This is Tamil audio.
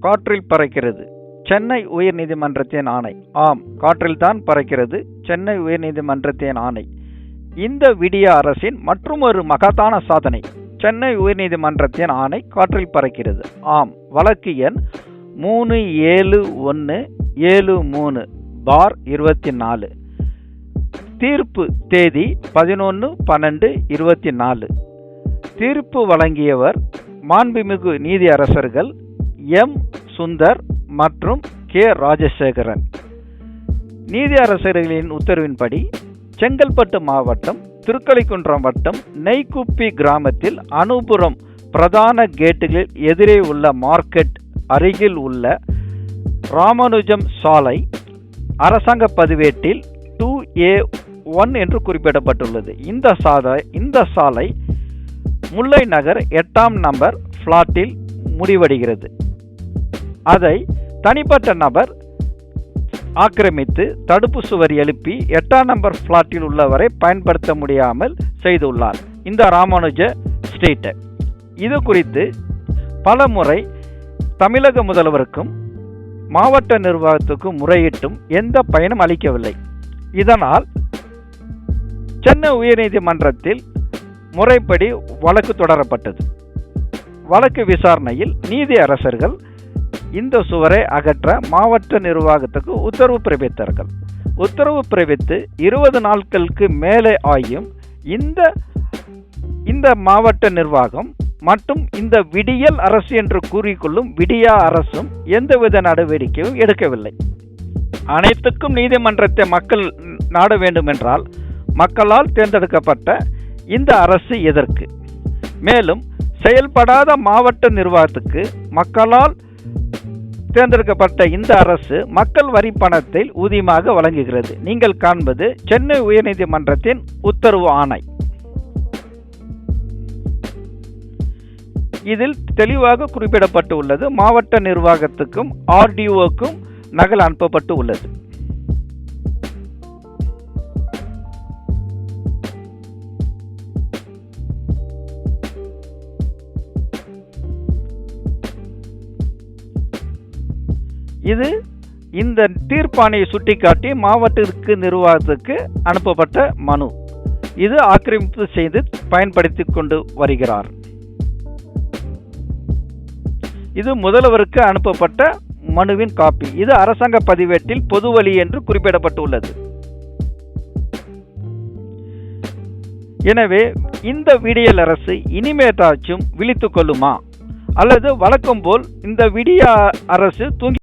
காற்றில் பறக்கிறது. சென்னை உயர்நீதிமன்றத்தின் ஆணை. ஆம் காற்றில்தான் பறக்கிறது. சென்னை உயர்நீதிமன்றத்தின் ஆணை. இந்த விடிய அரசின் மற்றுமொரு மகத்தான சாதனை சென்னை உயர்நீதிமன்றத்தின் ஆணை காற்றில் பறக்கிறது. ஆம் வழக்கு எண் மூணு ஏழு ஒன்று ஏழு மூணு பார் இருபத்தி நாலு. தீர்ப்பு தேதி பதினொன்று பன்னெண்டு இருபத்தி நாலு. தீர்ப்பு வழங்கியவர் மாண்புமிகு நீதி அரசர்கள் எம். சுந்தர் மற்றும் கே. ராஜசேகரன். நீதி அரசர்களின் உத்தரவின்படி செங்கல்பட்டு மாவட்டம் திருக்கலிக்குன்றம் வட்டம் நெய்க்குப்பி கிராமத்தில் அனுபுரம் பிரதான கேட்டுகளில் எதிரே உள்ள மார்க்கெட் அருகில் உள்ள ராமானுஜம் சாலை அரசாங்க பதிவேட்டில் டூ ஏ ஒன் என்று குறிப்பிடப்பட்டுள்ளது. இந்த சாலை இந்த சாலை முல்லை நகர் எட்டாம் நம்பர் ஃப்ளாட்டில் முடிவடைகிறது. அதை தனிப்பட்ட நபர் ஆக்கிரமித்து தடுப்பு சுவர் எழுப்பி எட்டாம் நம்பர் ஃப்ளாட்டில் உள்ளவரை பயன்படுத்த முடியாமல் செய்துள்ளார். இந்த ராமானுஜ ஸ்ட்ரீட் இது குறித்து பல முறை தமிழக முதல்வருக்கும் மாவட்ட நிர்வாகத்துக்கும் முறையிட்டும் எந்த பயனும் அளிக்கவில்லை. இதனால் சென்னை உயர்நீதிமன்றத்தில் முறைப்படி வழக்கு தொடரப்பட்டது. வழக்கு விசாரணையில் நீதி அரசர்கள் இந்த சுவரை அகற்ற மாவட்ட நிர்வாகத்துக்கு உத்தரவு பிறப்பித்தார்கள். உத்தரவு பிறப்பித்து இருபது நாட்களுக்கு மேலே ஆகியும் இந்த இந்த மாவட்ட நிர்வாகம் மற்றும் இந்த விடியல் அரசு என்று கூறிக்கொள்ளும் விடியா அரசும் எந்தவித நடவடிக்கையும் எடுக்கவில்லை. அனைத்துக்கும் நீதிமன்றத்தை மக்கள் நாட வேண்டுமென்றால் மக்களால் தேர்ந்தெடுக்கப்பட்ட இந்த அரசு எதற்கு? மேலும் செயல்படாத மாவட்ட நிர்வாகத்துக்கு மக்களால் தேர்ந்தெடுக்கப்பட்ட இந்த அரசு மக்கள் வரி பணத்தை ஊதியமாக வழங்குகிறது. நீங்கள் காண்பது சென்னை உயர்நீதிமன்றத்தின் உத்தரவு ஆணை. இதில் தெளிவாக குறிப்பிடப்பட்டு உள்ளது மாவட்ட நிர்வாகத்துக்கும் ஆர்டிஓக்கும் நகல் அனுப்பப்பட்டு உள்ளது. இது இந்த தீர்ப்பாணையை சுட்டிக்காட்டி மாவட்டத்திற்கு நிர்வாகத்துக்கு அனுப்பப்பட்ட மனு. இது ஆக்கிரமிப்பு செய்து பயன்படுத்தி கொண்டு வருகிறார். இது முதல்வருக்கு அனுப்பப்பட்ட மனுவின் காப்பி. இது அரசாங்க பதிவேட்டில் பொது வழி என்று குறிப்பிடப்பட்டுள்ளது. எனவே இந்த விடியல் அரசு இனிமேட்டாச்சும் விழித்துக் கொள்ளுமா? அல்லது வழக்கம் போல் இந்த விடிய அரசு தூங்கி